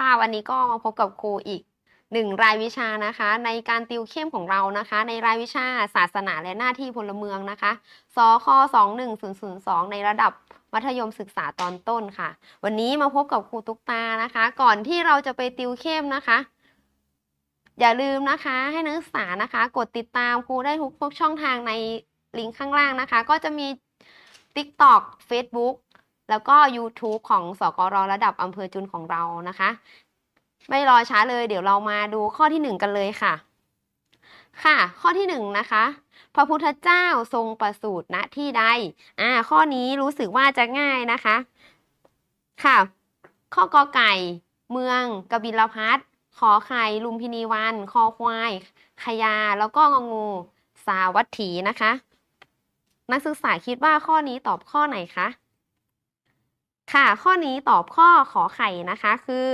ค่ะ วันนี้ก็มาพบกับครูอีกหนึ่งรายวิชานะคะ ในการติวเข้มของเรานะคะ ในรายวิชาศาสนาและหน้าที่พลเมืองนะคะสค21002 ในระดับมัธยมศึกษาตอนต้นค่ะ วันนี้มาพบกับครูตุ๊กตานะคะ ก่อนที่เราจะไปติวเข้มนะคะ อย่าลืมนะคะให้นักศึกษานะคะ กดติดตามครูได้ทุกทุกช่องทางในลิงก์ข้างล่างนะคะ ก็จะมี TikTok Facebook แล้วก็ YouTube ของสกรระดับอำเภอจุนของเรานะคะ ไม่รอช้าเลยเดี๋ยวเรามาดูข้อที่หนึ่งกันเลยค่ะ ค่ะ ข้อที่หนึ่งนะคะพระพุทธเจ้าทรงประสูติณที่ใดอ่าข้อนี้รู้สึกว่าจะง่ายนะคะ ค่ะ ข้อกอไก่ เมืองกบิลพัทขอไข่ลุมพินีวัน คอควาย ขยา แล้วก็งงู สาวัตถีนะคะ นักศึกษาคิดว่าข้อนี้ตอบข้อไหนคะ ค่ะ ข้อนี้ตอบข้อขอไข่นะคะคือ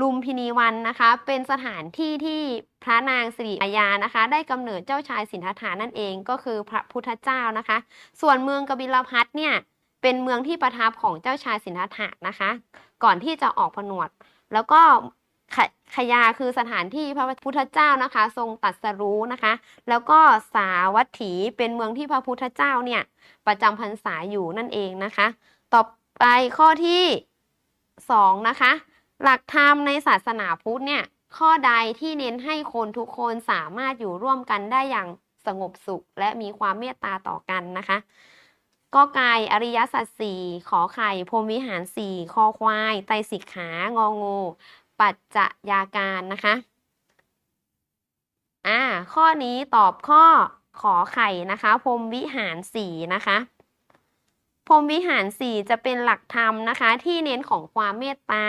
ลุมพินีวันนะคะ เป็นสถานที่ที่พระนางสิริอายานะคะ ได้กำเนิดเจ้าชายสินธัตถานั่นเองก็คือพระพุทธเจ้านะคะ ส่วนเมืองกบิลพัทเนี่ยเป็นเมืองที่ประทับของเจ้าชายสินธัตถะนะคะ ก่อนที่จะออกผนวด แล้วก็ขขยาคือสถานที่พระพุทธเจ้านะคะ ทรงตรัสรู้นะคะ แล้วก็สาวัตถีเป็นเมืองที่พระพุทธเจ้าเนี่ยประจำพรรษาอยู่นั่นเองนะคะ ต่อไปข้อที่สองนะคะ หลักธรรมในศาสนาพุทธเนี่ย ข้อใดที่เน้นให้คนทุกคนสามารถอยู่ร่วมกันได้อย่างสงบสุข และมีความเมตตาต่อกันนะคะกอไก่อริยสัจสี่ขอไข่พรมวิหารสี่คอควาย ไตรสิกขางองู ปัจจยาการนะคะอ่าข้อนี้ตอบข้อขอไข่นะคะพรมวิหารสี่นะคะ พรมวิหารสี่จะเป็นหลักธรรมนะคะ ที่เน้นของความเมตตา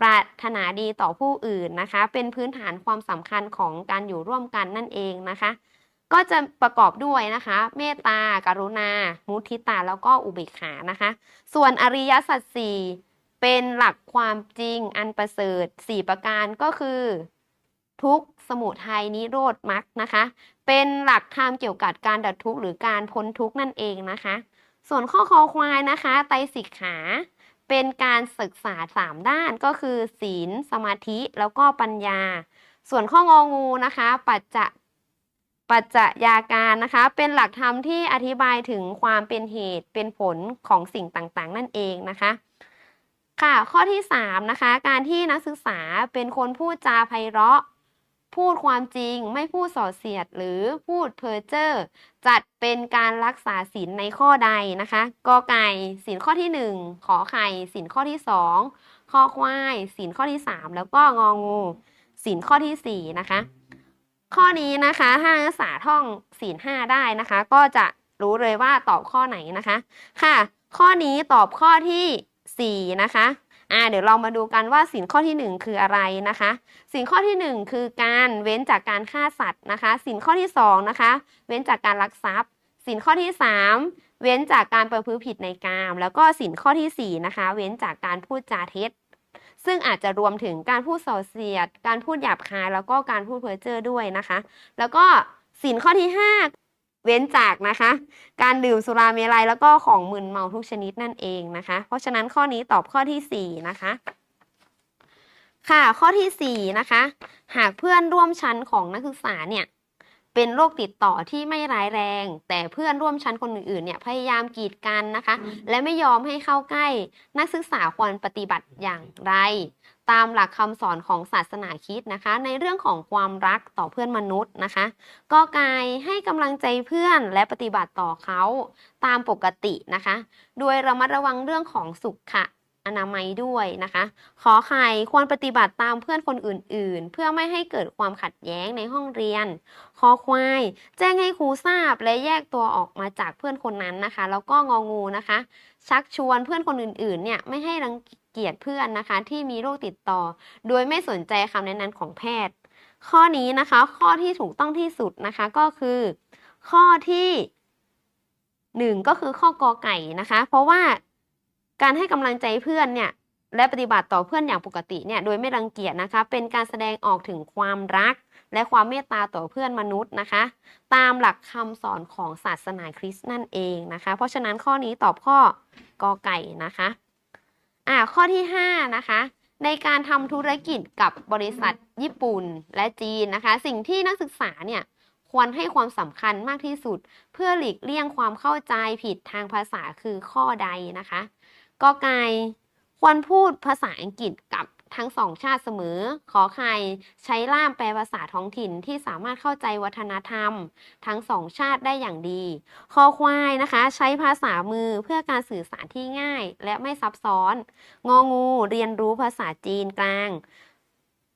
ปรารถนาดีต่อผู้อื่นนะคะ เป็นพื้นฐานความสำคัญของการอยู่ร่วมกันนั่นเองนะคะ ก็จะประกอบด้วยนะคะ เมตตากรุณา มุทิตาแล้วก็อุเบกขานะคะ ส่วนอริยสัจสี่เป็นหลักความจริงอันประเสริฐสี่ประการก็คือ ทุกข์สมุทัยนิโรธมรรคนะคะ เป็นหลักธรรมเกี่ยวกับการดับทุกข์หรือการพ้นทุกข์นั่นเองนะคะ ส่วนข้อคอควายนะคะ ไตสิกขา เป็นการศึกษาสามด้านก็คือ ศีล สมาธิ แล้วก็ปัญญา ส่วนข้ององูนะคะ ปัจจะปัจจะยาการนะคะ เป็นหลักธรรมที่อธิบายถึงความเป็นเหตุเป็นผลของสิ่งต่างๆ นั่นเองนะคะ ค่ะข้อที่ 3 นะคะ การที่นักศึกษาเป็นคนพูดจาไพเราะ พูดความจริงไม่พูดส่อเสียดหรือพูดเพ้อเจ้อจัดเป็นการรักษาศีลในข้อใดนะคะกอไก่ศีลข้อที่ 1 ขอไข่ศีลข้อที่2ข้อควายศีลข้อที่ 3 แล้วก็งองูศีลข้อที่ 4 นะคะ ข้อนี้นะคะถ้านักศึกษาท่องศีลห้าได้นะคะ ก็จะรู้เลยว่าตอบข้อไหนนะคะ ค่ะ ข้อนี้ตอบข้อที่ 4 นะคะ อ่าเดี๋ยวเรามาดูกันว่าสินข้อที่ 1 คืออะไรนะคะ สินข้อที่ 1 คือการเว้นจากการฆ่าสัตว์นะคะ สินข้อที่2นะคะเว้นจากการลักทรัพย์ สินข้อที่ 3 เว้นจากการประพฤติผิดในกาม แล้วก็สินข้อที่4นะคะเว้นจากการพูดจาเท็จ ซึ่งอาจจะรวมถึงการพูดส่อเสียด การพูดหยาบคาย แล้วก็การพูดเพ้อเจ้อด้วยนะคะ แล้วก็สินข้อที่ 5 เว้นจากนะคะ การดื่มสุราเมลัยแล้วก็ของมึนเมาทุกชนิดนั่นเองนะคะ เพราะฉะนั้นข้อนี้ตอบข้อที่ 4 นะคะ ค่ะข้อที่ 4 นะคะ หากเพื่อนร่วมชั้นของนักศึกษาเนี่ยเป็นโรคติดต่อที่ไม่ร้ายแรง แต่เพื่อนร่วมชั้นคนอื่นๆเนี่ยพยายามกีดกันนะคะ และไม่ยอมให้เข้าใกล้ นักศึกษาควรปฏิบัติอย่างไร ตามหลักคำสอนของศาสนาคิดนะคะ ในเรื่องของความรักต่อเพื่อนมนุษย์นะคะกอไก่ให้กำลังใจเพื่อนและปฏิบัติต่อเขาตามปกตินะคะ โดยระมัดระวังเรื่องของสุขะอนามัยด้วยนะคะ ขอไข่ควรปฏิบัติตามเพื่อนคนอื่น ๆ เพื่อไม่ให้เกิดความขัดแย้งในห้องเรียนคอควาย แจ้งให้ครูทราบและแยกตัวออกมาจากเพื่อนคนนั้นนะคะ แล้วก็งองูนะคะ ชักชวนเพื่อนคนอื่น ๆ เนี่ยไม่ให้รังเกี เกียจเพื่อนนะคะ ที่มีโรคติดต่อ โดยไม่สนใจคำแนะนำของแพทย์ ข้อนี้นะคะ ข้อที่ถูกต้องที่สุดนะคะก็คือ ข้อที่หนึ่งก็คือข้อกอไก่นะคะ เพราะว่าการให้กำลังใจเพื่อนเนี่ยและปฏิบัติต่อเพื่อนอย่างปกติเนี่ยโดยไม่รังเกียจนะคะ เป็นการแสดงออกถึงความรัก และความเมตตาต่อเพื่อนมนุษย์นะคะ ตามหลักคำสอนของศาสนาคริสต์นั่นเองนะคะ เพราะฉะนั้นข้อนี้ตอบข้อกอไก่นะคะ อ่าข้อที่ 5 นะคะ ในการทำธุรกิจกับบริษัทญี่ปุ่นและจีนนะคะ สิ่งที่นักศึกษาเนี่ยควรให้ความสำคัญมากที่สุด เพื่อหลีกเลี่ยงความเข้าใจผิดทางภาษาคือข้อใดนะคะกอไก่ควรพูดภาษาอังกฤษกับ ทั้งสองชาติเสมอ ขอไข่ใช้ล่ามแปลภาษาท้องถิ่นที่สามารถเข้าใจวัฒนธรรม ทั้งสองชาติได้อย่างดี คอควายนะคะ ใช้ภาษามือเพื่อการสื่อสารที่ง่าย และไม่ซับซ้อน งองูเรียนรู้ภาษาจีนกลาง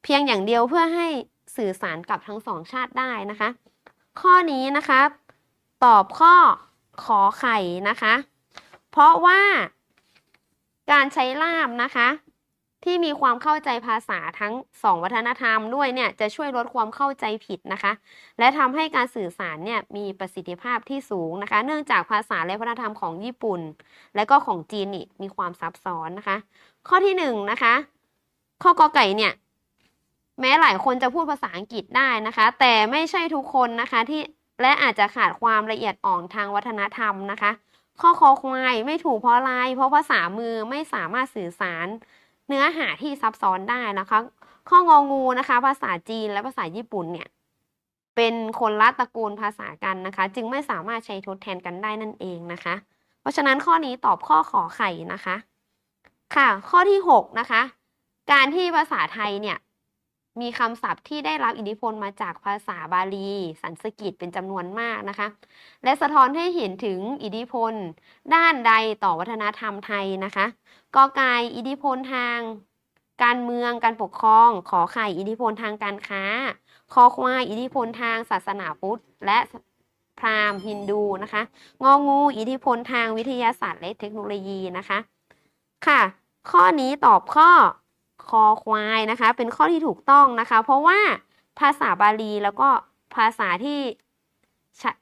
เพียงอย่างเดียวเพื่อให้สื่อสารกับทั้งสองชาติได้นะคะ ข้อนี้นะคะ ตอบข้อขอไข่นะคะ เพราะว่าการใช้ล่ามนะคะ ที่มีความเข้าใจภาษาทั้งสองวัฒนธรรมด้วยเนี่ยจะช่วยลดความเข้าใจผิดนะคะ และทำให้การสื่อสารเนี่ยมีประสิทธิภาพที่สูงนะคะ เนื่องจากภาษาและวัฒนธรรมของญี่ปุ่น และก็ของจีนนี่มีความซับซ้อนนะคะ ข้อที่หนึ่งนะคะ ข้อกอไก่เนี่ยแม้หลายคนจะพูดภาษาอังกฤษได้นะคะ แต่ไม่ใช่ทุกคนนะคะที่และอาจจะขาดความละเอียดอ่อนทางวัฒนธรรมนะคะ ข้อคอควายไม่ถูกเพราะอะไรเพราะภาษามือไม่สามารถสื่อสาร เนื้อหาที่ซับซ้อนได้นะคะ ข้ององูนะคะ ภาษาจีนและภาษาญี่ปุ่นเนี่ยเป็นคนละตระกูลภาษากันนะคะ จึงไม่สามารถใช้ทดแทนกันได้นั่นเองนะคะ เพราะฉะนั้นข้อนี้ตอบข้อขอไข่นะคะ ค่ะ ข้อที่ 6 นะคะ การที่ภาษาไทยเนี่ย มีคำศัพท์ที่ได้รับอิทธิพลมาจากภาษาบาลี สันสกฤตเป็นจำนวนมากนะคะ และสะท้อนให้เห็นถึงอิทธิพล ด้านใดต่อวัฒนธรรมไทยนะคะกอไก่อิทธิพลทาง การเมืองการปกครอง ขอไข่อิทธิพลทางการค้า คอควายอิทธิพลทางศาสนาพุทธ และพราหมณ์ฮินดูนะคะ งองู อิทธิพลทางวิทยาศาสตร์และเทคโนโลยีนะคะ ค่ะ ข้อนี้ตอบข้อ คอควายนะคะ เป็นข้อที่ถูกต้องนะคะ เพราะว่าภาษาบาลีแล้วก็ภาษาที่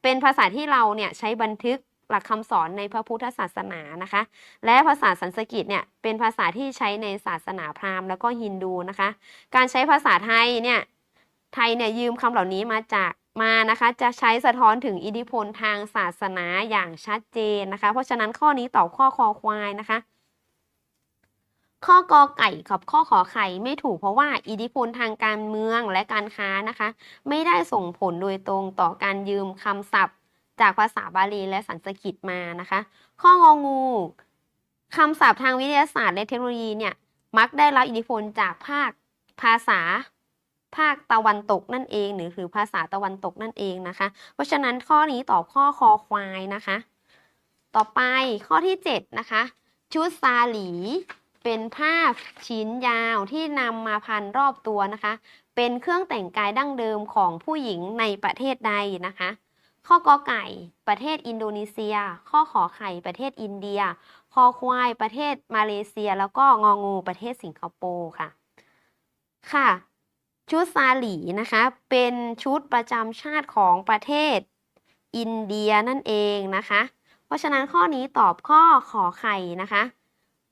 เป็นภาษาที่เราเนี่ยใช้บันทึกหลักคำสอนในพระพุทธศาสนานะคะ และภาษาสันสกฤตเนี่ยเป็นภาษาที่ใช้ในศาสนาพราหมณ์แล้วก็ฮินดูนะคะ การใช้ภาษาไทยเนี่ยไทยเนี่ยยืมคำเหล่านี้มาจากมานะคะจะใช้สะท้อนถึงอิทธิพลทางศาสนาอย่างชัดเจนนะคะ เพราะฉะนั้นข้อนี้ตอบข้อคอควายนะคะ ข้อกอไก่กับข้อขอไข่ไม่ถูกเพราะว่าอิทธิพลทางการเมืองและการค้านะคะ ไม่ได้ส่งผลโดยตรงต่อการยืมคำศัพท์ จากภาษาบาลีและสันสกฤตมานะคะ ข้ององูคำศัพท์ทางวิทยาศาสตร์และเทคโนโลยีเนี่ยมักได้รับอิทธิพลจากภาคภาษาภาคตะวันตกนั่นเองหรือคือภาษาตะวันตกนั่นเองนะคะ เพราะฉะนั้นข้อนี้ตอบข้อคอควายนะคะ ต่อไปข้อที่ 7 นะคะ ชุดซาหลี เป็นผ้าชิ้นยาวที่นำมาพันรอบตัวนะคะ เป็นเครื่องแต่งกายดั้งเดิมของผู้หญิงในประเทศใดนะคะ ข้อกอไก่ประเทศอินโดนีเซีย ข้อขอไข่ประเทศอินเดีย คอควายประเทศมาเลเซีย แล้วก็งองูประเทศสิงคโปร์ค่ะ ค่ะ ชุดซาหลีนะคะ เป็นชุดประจำชาติของประเทศอินเดียนั่นเองนะคะ เพราะฉะนั้นข้อนี้ตอบข้อขอไข่นะคะ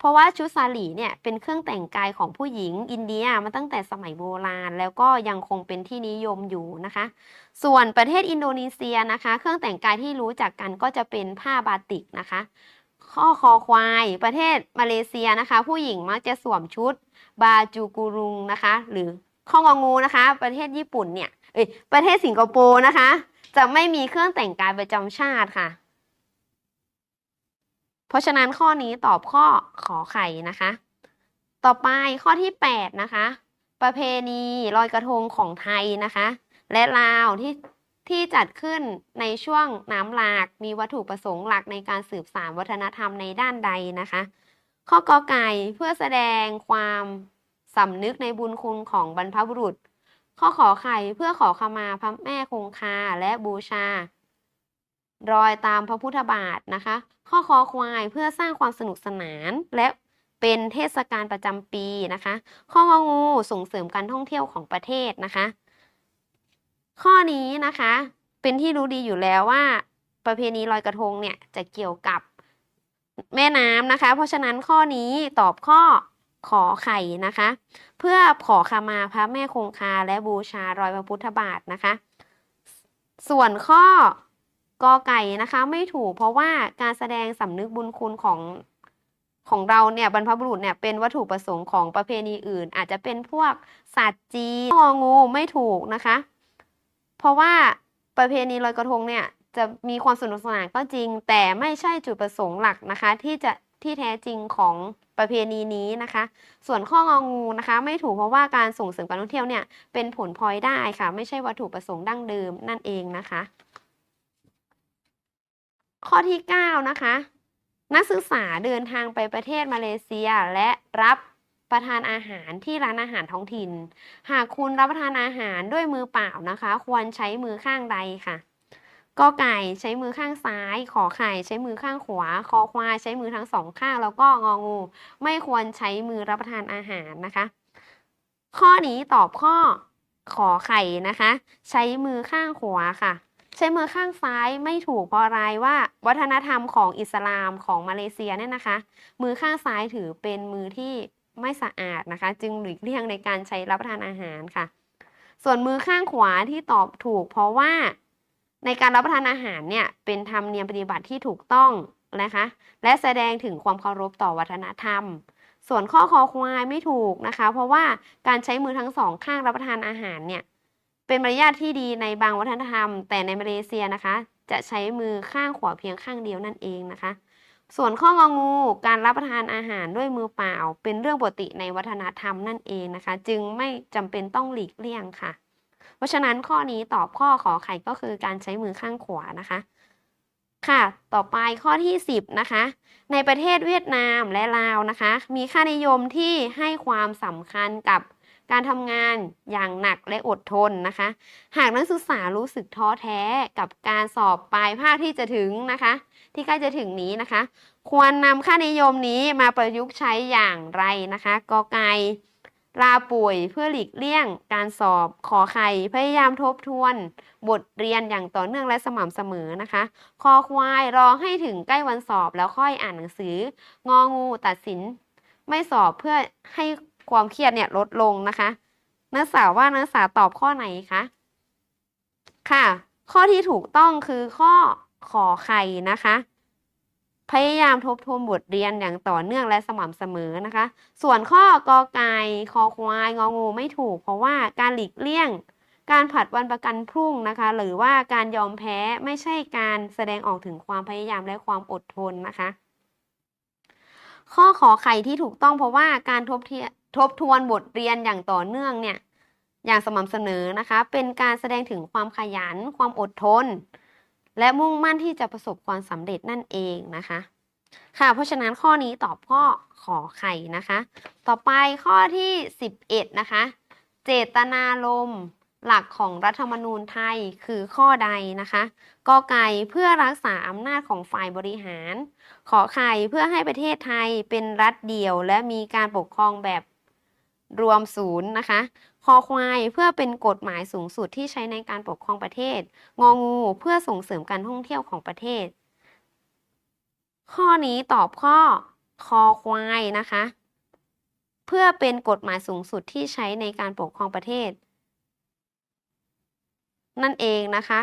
เพราะว่าชุดซาลีเนี่ยเป็นเครื่องแต่งกายของผู้หญิงอินเดียมาตั้งแต่สมัยโบราณ แล้วก็ยังคงเป็นที่นิยมอยู่นะคะ ส่วนประเทศอินโดนีเซียนะคะ เครื่องแต่งกายที่รู้จักกันก็จะเป็นผ้าบาติกนะคะ ข้อคอควาย ประเทศมาเลเซียนะคะ ผู้หญิงมักจะสวมชุด บาจูกุรุงนะคะ หรือข้ององูนะคะ ประเทศญี่ปุ่นเนี่ยเอ้ยประเทศสิงคโปร์นะคะ จะไม่มีเครื่องแต่งกายประจำชาติค่ะ เพราะฉะนั้นข้อนี้ตอบข้อขอไข่นะคะ ต่อไปข้อที่ 8 นะคะ ประเพณีลอยกระทงของไทยนะคะ และลาวที่ที่จัดขึ้นในช่วงน้ำหลากมีวัตถุประสงค์หลักในการสืบสานวัฒนธรรมในด้านใดนะคะ ข้อกอไก่เพื่อแสดงความสำนึกในบุญคุณของบรรพบุรุษ ข้อขอไข่เพื่อขอขมาพระแม่คงคาและบูชา รอยตามพระพุทธบาทนะคะ ข้อคอควายเพื่อสร้างความสนุกสนานและเป็นเทศกาลประจำปีนะคะ ข้ององูส่งเสริมการท่องเที่ยวของประเทศนะคะ ข้อนี้นะคะเป็นที่รู้ดีอยู่แล้วว่า ประเพณีลอยกระทงเนี่ยจะเกี่ยวกับแม่น้ำนะคะ เพราะฉะนั้นข้อนี้ตอบข้อขอไข่นะคะ เพื่อขอขมาพระแม่คงคาและบูชารอยพระพุทธบาทนะคะ ส่วนข้อ กอไก่นะคะไม่ถูกเพราะว่าการแสดงสำนึกบุญคุณของของเราเนี่ยบรรพบุรุษเนี่ยเป็นวัตถุประสงค์ของประเพณีอื่น อาจจะเป็นพวกสัตว์จีนงองูไม่ถูกนะคะ เพราะว่าประเพณีลอยกระทงเนี่ยจะมีความสนุกสนานก็จริง แต่ไม่ใช่จุดประสงค์หลักนะคะ ที่จะที่แท้จริงของประเพณีนี้นะคะ ส่วนข้ององูนะคะ ไม่ถูกเพราะว่าการส่งเสริมการท่องเที่ยวเนี่ยเป็นผลพลอยได้ค่ะ ไม่ใช่วัตถุประสงค์ดั้งเดิมนั่นเองนะคะ ข้อที่ 9 นะคะ นักศึกษาเดินทางไปประเทศมาเลเซีย และรับประทานอาหารที่ร้านอาหารท้องถิ่น หากคุณรับประทานอาหารด้วยมือเปล่านะคะ ควรใช้มือข้างใดค่ะกอไก่ใช้มือข้างซ้าย ขอไข่ใช้มือข้างขวา คอควายใช้มือทั้งสองข้าง แล้วก็งองู ไม่ควรใช้มือรับประทานอาหารนะคะ ข้อนี้ตอบข้อขอไข่นะคะ ใช้มือข้างขวาค่ะ ใช้มือข้างซ้ายไม่ถูกเพราะอะไรว่า วัฒนธรรมของอิสลามของมาเลเซียเนี่ยนะคะ มือข้างซ้ายถือเป็นมือที่ไม่สะอาดนะคะ จึงหลีกเลี่ยงในการใช้รับประทานอาหารค่ะ ส่วนมือข้างขวาที่ตอบถูก เพราะว่าในการรับประทานอาหารเนี่ยเป็นธรรมเนียมปฏิบัติที่ถูกต้องนะคะ และแสดงถึงความเคารพต่อวัฒนธรรม ส่วนข้อคอควายไม่ถูกนะคะ เพราะว่าการใช้มือทั้งสองข้างรับประทานอาหารเนี่ย เป็นมารยาทที่ดีในบางวัฒนธรรม แต่ในมาเลเซียนะคะ จะใช้มือข้างขวาเพียงข้างเดียวนั่นเองนะคะ ส่วนข้ององูการรับประทานอาหารด้วยมือเปล่า เป็นเรื่องปกติในวัฒนธรรมนั่นเองนะคะ จึงไม่จำเป็นต้องหลีกเลี่ยงค่ะ เพราะฉะนั้นข้อนี้ตอบข้อขอไข่ก็คือการใช้มือข้างขวานะคะค่ะ ต่อไปข้อที่ 10 นะคะ ในประเทศเวียดนามและลาวนะคะ มีค่านิยมที่ให้ความสำคัญกับ การทำงานอย่างหนักและอดทนนะคะ หากนักศึกษารู้สึกท้อแท้กับการสอบปลายภาคที่จะถึงนะคะ ที่ใกล้จะถึงนี้นะคะ ควรนำค่านิยมนี้มาประยุกต์ใช้อย่างไรนะคะกอไก่ลาป่วยเพื่อหลีกเลี่ยง การสอบขอไข่พยายามทบทวน บทเรียนอย่างต่อเนื่องและสม่ำเสมอนะคะคอควายรอให้ถึงใกล้วันสอบแล้วค่อยอ่านหนังสือ งองูตัดสิน ไม่สอบเพื่อให้ ความเครียดเนี่ยลดลงนะคะ นักศึกษาว่านักศึกษาตอบข้อไหนคะค่ะ ข้อที่ถูกต้องคือข้อขอไข่นะคะ พยายามทบทวนบทเรียนอย่างต่อเนื่องและสม่ำเสมอนะคะ ส่วนข้อกอไก่คอควายงองูไม่ถูก เพราะว่าการหลีกเลี่ยง การผัดวันประกันพรุ่งนะคะ หรือว่าการยอมแพ้ไม่ใช่การแสดงออกถึงความพยายามและความอดทนนะคะ ข้อขอไข่ที่ถูกต้องเพราะว่าการทบเทีย ทบทวนบทเรียนอย่างต่อเนื่องเนี่ยอย่างสม่ำเสมอนะคะ เป็นการแสดงถึงความขยัน ความอดทน และมุ่งมั่นที่จะประสบความสำเร็จนั่นเองนะคะ ค่ะ เพราะฉะนั้นข้อนี้ตอบข้อขอไข่นะคะ ต่อไปข้อที่ 11 นะคะ เจตนารมณ์หลักของรัฐธรรมนูญไทยคือข้อใดนะคะกอไก่เพื่อรักษาอำนาจของฝ่ายบริหาร ขอไข่เพื่อให้ประเทศไทยเป็นรัฐเดี่ยว และมีการปกครองแบบ รวมศูนย์นะคะคอควายเพื่อเป็นกฎหมายสูงสุดที่ใช้ในการปกครองประเทศ งองูเพื่อส่งเสริมการท่องเที่ยวของประเทศ ข้อนี้ตอบข้อคอควายนะคะ เพื่อเป็นกฎหมายสูงสุดที่ใช้ในการปกครองประเทศ นั่นเองนะคะ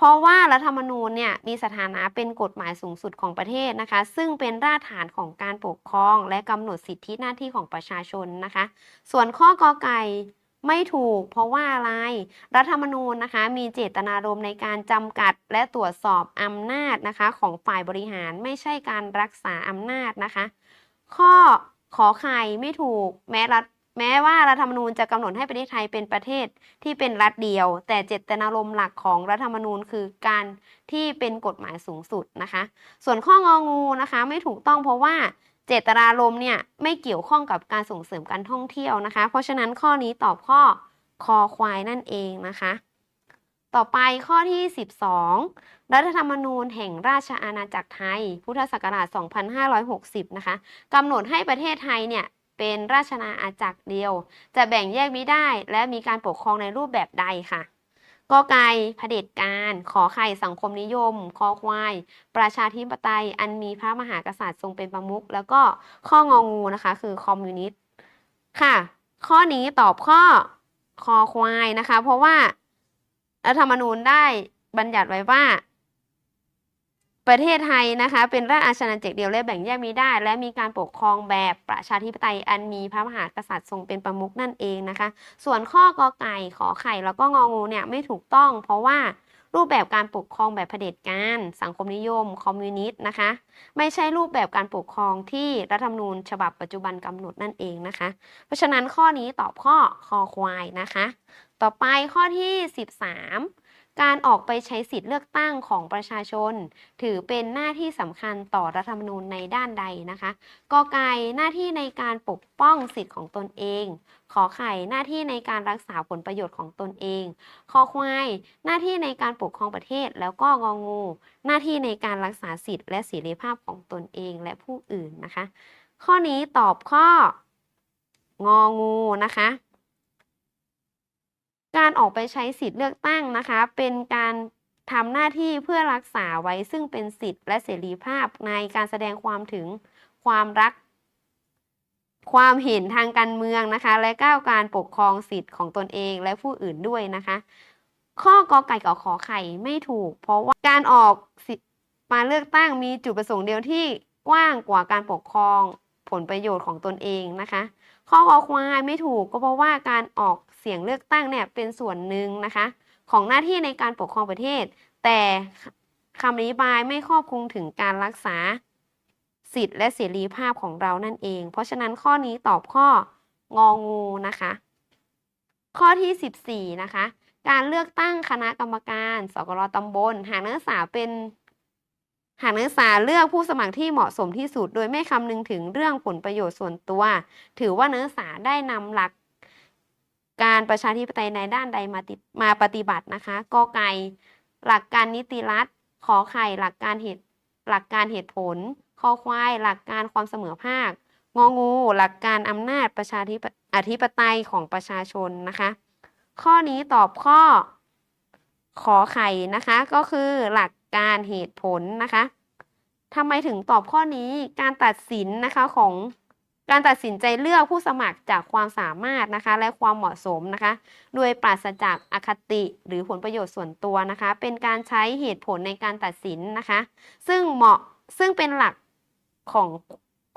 เพราะว่ารัฐธรรมนูญเนี่ยมีสถานะเป็นกฎหมายสูงสุดของประเทศนะคะ ซึ่งเป็นรากฐานของการปกครอง และกำหนดสิทธิหน้าที่ของประชาชนนะคะ ส่วนข้อกอไก่ไม่ถูกเพราะว่าอะไร รัฐธรรมนูญนะคะ มีเจตนารมณ์ในการจำกัดและตรวจสอบอำนาจนะคะ ของฝ่ายบริหารไม่ใช่การรักษาอำนาจนะคะ ข้อขอไข่ไม่ถูกแม้รัฐ แม้ว่ารัฐธรรมนูญจะกำหนดให้ประเทศไทยเป็นประเทศที่เป็นรัฐเดียว แต่เจตนารมณ์หลักของรัฐธรรมนูญคือการที่เป็นกฎหมายสูงสุดนะคะ ส่วนข้ององูนะคะไม่ถูกต้องเพราะว่าเจตนารมณ์เนี่ยไม่เกี่ยวข้องกับการส่งเสริมการท่องเที่ยวนะคะ เพราะฉะนั้นข้อนี้ตอบข้อคอควายนั่นเองนะคะ ต่อไปข้อที่ 12 รัฐธรรมนูญแห่งราชอาณาจักรไทย พุทธศักราช 2560 นะคะกำหนดให้ประเทศไทยเนี่ย เป็นราชอาณาจักรเดียว จะแบ่งแยกไม่ได้ และมีการปกครองในรูปแบบใดค่ะกอไก่เผด็จการ ขอไข่สังคมนิยม คอควาย ประชาธิปไตย อันมีพระมหากษัตริย์ทรงเป็นประมุข แล้วก็ข้ององูนะคะ คือคอมมิวนิสต์ ค่ะ ข้อนี้ตอบข้อคอควายนะคะ เพราะว่ารัฐธรรมนูญได้บัญญัติไว้ว่า ประเทศไทยนะคะ เป็นราชอาณาจักรเดียวและแบ่งแยกไม่ได้ และมีการปกครองแบบประชาธิปไตยอันมีพระมหากษัตริย์ทรงเป็นประมุขนั่นเองนะคะ ส่วนข้อกอไก่ขอไข่แล้วก็งองูเนี่ยไม่ถูกต้อง เพราะว่ารูปแบบการปกครองแบบเผด็จการสังคมนิยม คอมมิวนิสต์นะคะ ไม่ใช่รูปแบบการปกครองที่รัฐธรรมนูญ ฉบับปัจจุบันกำหนดนั่นเองนะคะ เพราะฉะนั้นข้อนี้ตอบข้อคอควายนะคะ ต่อไปข้อที่ 13 การออกไปใช้สิทธิ์เลือกตั้งของประชาชน ถือเป็นหน้าที่สำคัญต่อรัฐธรรมนูญในด้านใดนะคะกอไก่หน้าที่ในการปกป้องสิทธิ์ของตนเอง ขอไข่หน้าที่ในการรักษาผลประโยชน์ของตนเองคอควายหน้าที่ในการปกครองประเทศ แล้วก็งองู หน้าที่ในการรักษาสิทธิ์และเสรีภาพของตนเองและผู้อื่นนะคะ ข้อนี้ตอบข้ององูนะคะ การออกไปใช้สิทธิ์เลือกตั้งนะคะ เป็นการทำหน้าที่เพื่อรักษาไว้ซึ่งเป็นสิทธิ์และเสรีภาพในการแสดงความถึงความรัก ความเห็นทางการเมืองนะคะ และก้าวการปกครองสิทธิ์ของตนเองและผู้อื่นด้วยนะคะ ข้อกอไก่กับขอไข่ไม่ถูก เพราะว่าการออกมาเลือกตั้งมีจุดประสงค์เดียวที่กว้างกว่าการปกครองผลประโยชน์ของตนเองนะคะ ข้อคอควายไม่ถูกก็เพราะว่าการออก เสียงเลือกตั้งเนี่ยเป็นส่วนหนึ่งนะคะ ของหน้าที่ในการปกครองประเทศ แต่คำอธิบายไม่ครอบคลุมถึงการรักษาสิทธิ์และเสรีภาพของเรานั่นเอง เพราะฉะนั้นข้อนี้ตอบข้ององูนะคะ ข้อที่ 14 นะคะ การเลือกตั้งคณะกรรมการ สกรตำบล หากนักศึกษาเป็นหากนักศึกษาเลือกผู้สมัครที่เหมาะสมที่สุด โดยไม่คำนึงถึงเรื่องผลประโยชน์ส่วนตัว ถือว่านักศึกษาได้นำหลัก การประชาธิปไตยในด้านใดมาติมาปฏิบัตินะคะกอไก่หลักการนิติรัฐขอไข่หลักการเหตุหลักการเหตุผลคอควาย หลักการความเสมอภาคงองู หลักการอำนาจประชาธิปอธิปไตยของประชาชนนะคะ ข้อนี้ตอบข้อ ขอไข่นะคะ ก็คือหลักการเหตุผลนะคะทำไมถึงตอบข้อนี้การตัดสินนะคะของ การตัดสินใจเลือกผู้สมัครจากความสามารถนะคะ และความเหมาะสมนะคะ โดยปราศจากอคติหรือผลประโยชน์ส่วนตัวนะคะ เป็นการใช้เหตุผลในการตัดสินนะคะ ซึ่งเหมาะซึ่งเป็นหลักของ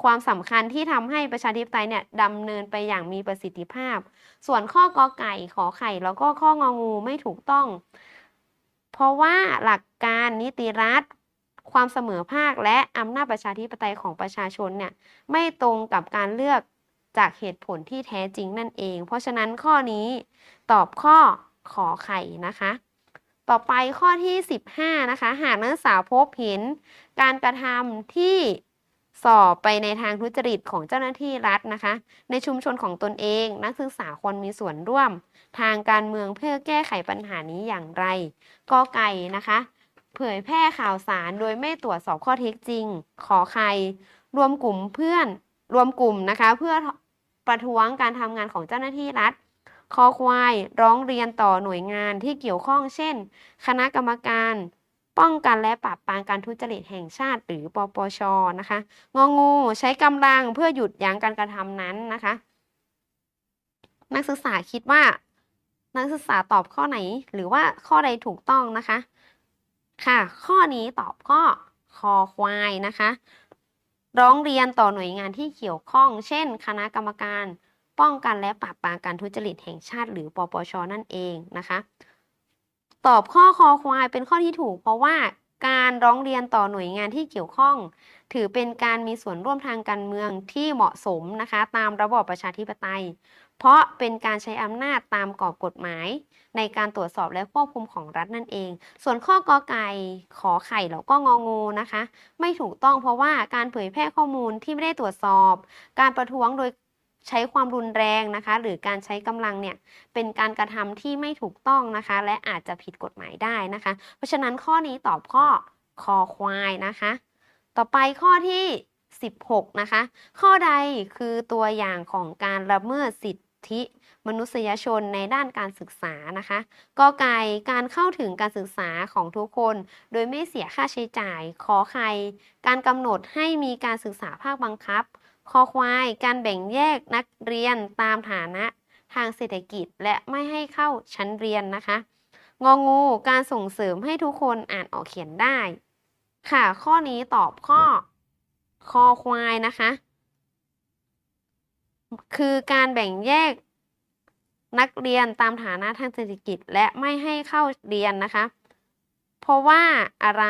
ความสำคัญที่ทำให้ประชาธิปไตยเนี่ยดำเนินไปอย่างมีประสิทธิภาพ ส่วนข้อกอไก่ขอไข่แล้วก็ข้ององูไม่ถูกต้อง เพราะว่าหลักการนิติรัฐ ความเสมอภาคและอำนาจประชาธิปไตยของประชาชนเนี่ยไม่ตรงกับการเลือกจากเหตุผลที่แท้จริงนั่นเอง เพราะฉะนั้นข้อนี้ตอบข้อขอไข่นะคะ ต่อไปข้อที่ 15 นะคะ หากนักศึกษาพบเห็นการกระทำที่สอบไปในทางทุจริตของเจ้าหน้าที่รัฐนะคะ ในชุมชนของตนเอง นักศึกษาควรมีส่วนร่วม ทางการเมืองเพื่อแก้ไขปัญหานี้อย่างไรกอไก่นะคะ เผยแพร่ข่าวสารโดยไม่ตรวจสอบข้อเท็จจริง ขอใคร รวมกลุ่มเพื่อน รวมกลุ่มนะคะ เพื่อประท้วงการทำงานของเจ้าหน้าที่รัฐ คอควาย ร้องเรียนต่อหน่วยงานที่เกี่ยวข้อง เช่น คณะกรรมการ ป้องกันและปราบปรามการทุจริตแห่งชาติ หรือปปช นะคะ งองู ใช้กำลังเพื่อหยุดยั้งการกระทำนั้นนะคะ นักศึกษาคิดว่า นักศึกษาตอบข้อไหน หรือว่าข้อใดถูกต้องนะคะ ค่ะ ข้อนี้ตอบข้อคอควายนะคะ ร้องเรียนต่อหน่วยงานที่เกี่ยวข้อง เช่น คณะกรรมการป้องกันและปราบปรามการทุจริตแห่งชาติ หรือปปชนั่นเองนะคะ ตอบข้อคอควายเป็นข้อที่ถูก เพราะว่าการร้องเรียนต่อหน่วยงานที่เกี่ยวข้อง ถือเป็นการมีส่วนร่วมทางการเมืองที่เหมาะสมนะคะ ตามระบอบประชาธิปไตย เพราะเป็นการใช้อำนาจตามกรอบกฎหมาย ในการตรวจสอบและควบคุมของรัฐนั่นเอง ส่วนข้อกอไก่ขอไข่แล้วก็งองูนะคะ ไม่ถูกต้องเพราะว่าการเผยแพร่ข้อมูลที่ไม่ได้ตรวจสอบ การประท้วงโดยใช้ความรุนแรงนะคะ หรือการใช้กำลังเนี่ยเป็นการกระทำที่ไม่ถูกต้องนะคะ และอาจจะผิดกฎหมายได้นะคะ เพราะฉะนั้นข้อนี้ตอบข้อคอควายนะคะ ต่อไปข้อที่ 16 นะคะ ข้อใดคือตัวอย่างของการละเมิดสิทธิ มนุษยชนในด้านการศึกษานะคะกอไก่การเข้าถึงการศึกษาของทุกคน โดยไม่เสียค่าใช้จ่าย ขอไข่การกำหนดให้มีการศึกษาภาคบังคับ คอควาย การแบ่งแยกนักเรียนตามฐานะทางเศรษฐกิจและไม่ให้เข้าชั้นเรียนนะคะ งองู การส่งเสริมให้ทุกคนอ่านออกเขียนได้ ค่ะ ข้อนี้ตอบข้อ คอควายนะคะ คือการแบ่งแยกนักเรียนตามฐานะทางเศรษฐกิจและไม่ให้เข้าเรียนนะคะ เพราะว่าอะไร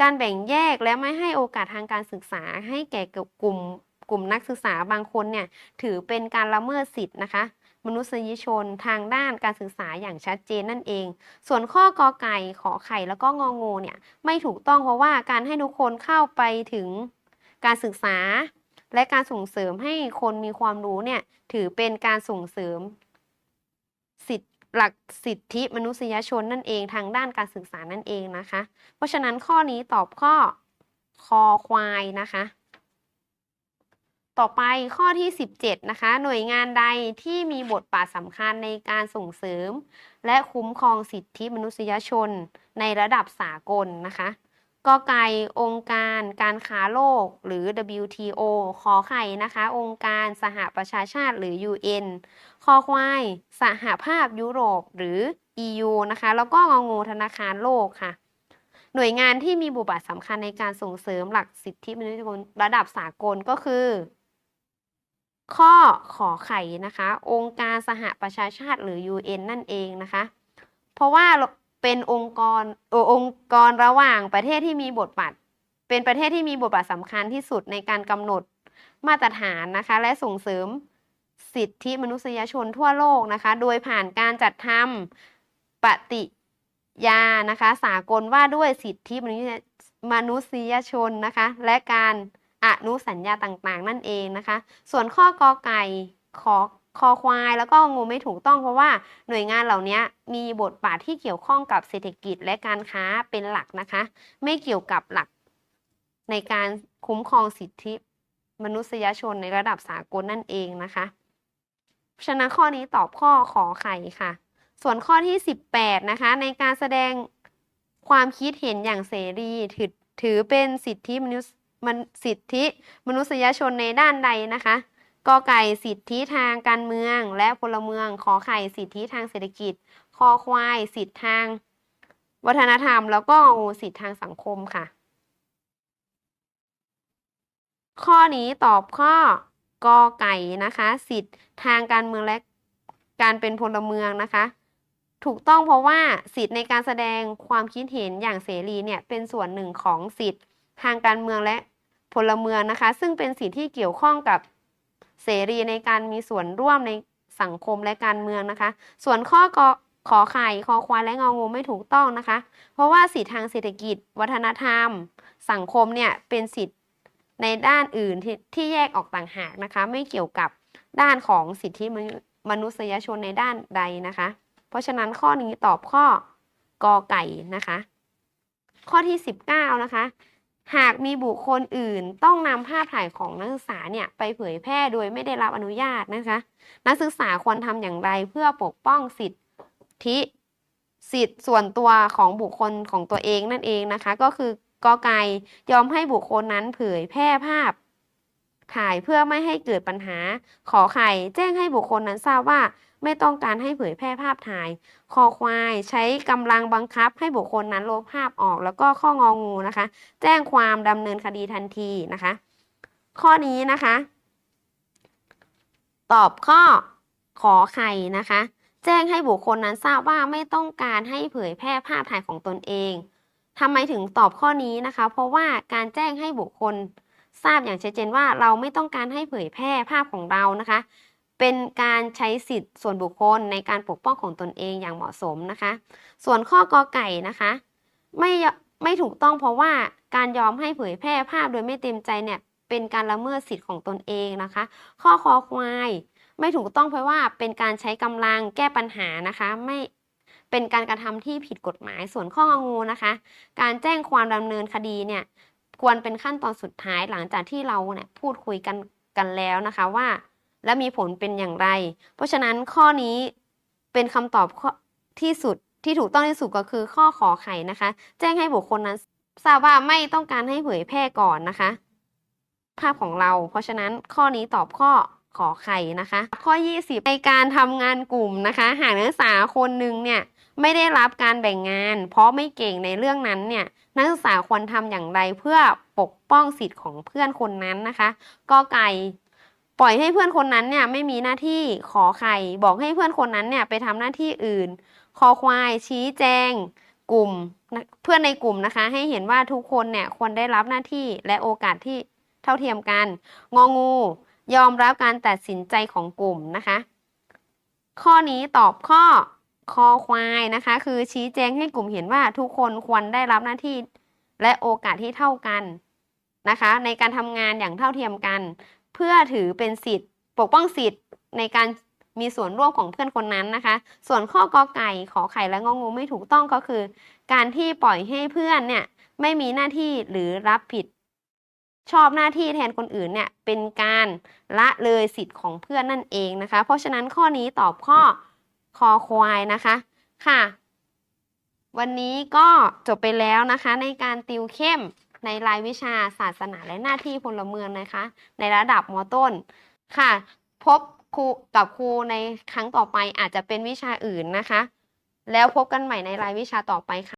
การแบ่งแยกและไม่ให้โอกาสทางการศึกษา ให้แก่กลุ่มกลุ่มนักศึกษาบางคนเนี่ยถือเป็นการละเมิดสิทธิ์นะคะ มนุษยชนทางด้านการศึกษาอย่างชัดเจนนั่นเอง ส่วนข้อกอไก่ขอไข่แล้วก็งองูเนี่ยไม่ถูกต้องเพราะว่าการให้ทุกคนเข้าไปถึงการศึกษา และการส่งเสริมให้คนมีความรู้เนี่ยถือเป็นการส่งเสริมสิทธิหลักสิทธิมนุษยชนนั่นเองทางด้านการศึกษานั่นเองนะคะ เพราะฉะนั้นข้อนี้ตอบข้อคอควายนะคะ ต่อไปข้อที่ 17 นะคะ หน่วยงานใดที่มีบทบาทสำคัญในการส่งเสริม และคุ้มครองสิทธิมนุษยชนในระดับสากลนะคะ กอไก่องค์การการค้าโลกหรือ WTO ขอไข่นะคะ องค์การสหประชาชาติหรือ UN คอควาย สหภาพยุโรปหรือ EU นะคะ แล้วก็งงูธนาคารโลกค่ะ หน่วยงานที่มีบทบาทสำคัญในการส่งเสริมหลักสิทธิมนุษยชนระดับสากลก็คือ ข้อขอไข่นะคะ องค์การสหประชาชาติหรือ UN นั่นเองนะคะ เพราะว่า เป็นองค์กรอองค์กรระหว่างประเทศที่มีบทบาทเป็นประเทศที่มีบทบาทสำคัญที่สุดในการกำหนดมาตรฐานนะคะ และส่งเสริมสิทธิมนุษยชนทั่วโลกนะคะ โดยผ่านการจัดทำปฏิญานะคะ สากลว่าด้วยสิทธิมนุษยมนุษยชนนะคะ และการอนุสัญญาต่างๆ นั่นเองนะคะ ส่วนข้อกอไก่ขอ คอควาย แล้วก็งูไม่ถูกต้องเพราะว่าหน่วยงานเหล่านี้มีบทบาทที่เกี่ยวข้องกับเศรษฐกิจและการค้าเป็นหลักนะคะ ไม่เกี่ยวกับหลักในการคุ้มครองสิทธิมนุษยชนในระดับสากลนั่นเองนะคะฉะนั้นข้อนี้ตอบข้อขอไข่ค่ะ ส่วนข้อที่ 18 นะคะ ในการแสดงความคิดเห็นอย่างเสรีถือถือเป็นสิทธิมนุษยสิทธิมนุษยชนในด้านใดนะคะ กอไก่สิทธิทางการเมือง และพลเมือง ขอไข่สิทธิทางเศรษฐกิจ คอควาย สิทธิทาง วัฒนธรรม แล้วก็สิทธิทางสังคมค่ะ ข้อนี้ตอบข้อกอไก่นะคะ สิทธิทางการเมืองและการเป็นพลเมืองนะคะ ถูกต้องเพราะว่าสิทธิในการแสดงความคิดเห็นอย่างเสรีเนี่ยเป็นส่วนหนึ่งของสิทธิทางการเมืองและพลเมืองนะคะ ซึ่งเป็นสิทธิที่เกี่ยวข้องกับ เสรีในการมีส่วนร่วมในสังคมและการเมืองนะคะ ส่วนข้อกขอไข่คอควายและงองูไม่ถูกต้องนะคะ เพราะว่าสิทธิทางเศรษฐกิจ วัฒนธรรม สังคมเนี่ยเป็นสิทธิในด้านอื่นทที่แยกออกต่างหากนะคะ ไม่เกี่ยวกับด้านของสิทธิมนุษยชนในด้านใดนะคะ เพราะฉะนั้นข้อนี้ตอบข้อกอไก่นะคะ ข้อที่ 19 นะคะ หากมีบุคคลอื่นต้องนำภาพถ่ายของนักศึกษาเนี่ยไปเผยแพร่โดยไม่ได้รับอนุญาตนะคะ นักศึกษาควรทำอย่างไรเพื่อปกป้องสิทธิสิทธิส่วนตัวของบุคคลของตัวเองนั่นเองนะคะ ก็คือกอไก่ยอมให้บุคคลนั้นเผยแพร่ภาพ ถ่ายเพื่อไม่ให้เกิดปัญหา ขอไข่แจ้งให้บุคคลนั้นทราบว่า ไม่ต้องการให้เผยแพร่ภาพถ่าย คอควาย ใช้กำลังบังคับให้บุคคลนั้นลบภาพออก แล้วก็ข้ององูนะคะ แจ้งความดำเนินคดีทันทีนะคะ ข้อนี้นะคะ ตอบข้อขอไข่นะคะ แจ้งให้บุคคลนั้นทราบว่าไม่ต้องการให้เผยแพร่ภาพถ่ายของตนเองทำไมถึงตอบข้อนี้นะคะ เพราะว่าการแจ้งให้บุคคลทราบอย่างชัดเจนว่าเราไม่ต้องการให้เผยแพร่ภาพของเรานะคะ เป็นการใช้สิทธิ์ส่วนบุคคลในการปกป้องของตนเองอย่างเหมาะสมนะคะ ส่วนข้อกอไก่นะคะไม่ไม่ถูกต้องเพราะว่าการยอมให้เผยแพร่ภาพโดยไม่เต็มใจเนี่ยเป็นการละเมิดสิทธิ์ของตนเองนะคะ ข้อคอควาย ไม่ถูกต้องเพราะว่าเป็นการใช้กำลังแก้ปัญหานะคะไม่เป็นการกระทำที่ผิดกฎหมายส่วนข้องงูนะคะ การแจ้งความดำเนินคดีเนี่ยควรเป็นขั้นตอนสุดท้ายหลังจากที่เราเนี่ยพูดคุยกันกันแล้วนะคะว่า และมีผลเป็นอย่างไร เพราะฉะนั้นข้อนี้เป็นคำตอบที่สุดที่ถูกต้องที่สุดก็คือข้อขอไข่นะคะ แจ้งให้บุคคลนั้นทราบว่าไม่ต้องการให้เผยแพร่ก่อนนะคะ ภาพของเรา เพราะฉะนั้นข้อนี้ตอบข้อขอไข่นะคะ ข้อ 20 ในการทำงานกลุ่มนะคะ หากนักศึกษาคนหนึ่งเนี่ยไม่ได้รับการแบ่งงาน เพราะไม่เก่งในเรื่องนั้นเนี่ยนักศึกษาควรทำอย่างไรเพื่อปกป้องสิทธิ์ของเพื่อนคนนั้นนะคะกอไก่ ปล่อยให้เพื่อนคนนั้นเนี่ยไม่มีหน้าที่ขอไข่บอกให้เพื่อนคนนั้นเนี่ยไปทำหน้าที่อื่น คอควายชี้แจง กลุ่มเพื่อนในกลุ่มนะคะ ให้เห็นว่าทุกคนเนี่ยควรได้รับหน้าที่และโอกาสที่เท่าเทียมกัน งองู ยอมรับการตัดสินใจของกลุ่มนะคะ ข้อนี้ตอบข้อคอควายนะคะ คือชี้แจงให้กลุ่มเห็นว่าทุกคนควรได้รับหน้าที่และโอกาสที่เท่ากันนะคะ ในการทำงานอย่างเท่าเทียมกัน เพื่อถือเป็นสิทธิ์ ปกป้องสิทธิ์ในการมีส่วนร่วมของเพื่อนคนนั้นนะคะ ส่วนข้อกอไก่ขอไข่และงองูไม่ถูกต้องก็คือ การที่ปล่อยให้เพื่อนเนี่ยไม่มีหน้าที่หรือรับผิด ชอบหน้าที่แทนคนอื่นเนี่ยเป็นการละเลยสิทธิ์ของเพื่อนนั่นเองนะคะ เพราะฉะนั้นข้อนี้ตอบข้อคอควายนะคะค่ะ วันนี้ก็จบไปแล้วนะคะในการติวเข้ม ในรายวิชาศาสนาและหน้าที่พลเมืองนะคะ ในระดับมต้นค่ะ พบครูกับครูในครั้งต่อไปอาจจะเป็นวิชาอื่นนะคะ แล้วพบกันใหม่ในรายวิชาต่อไปค่ะ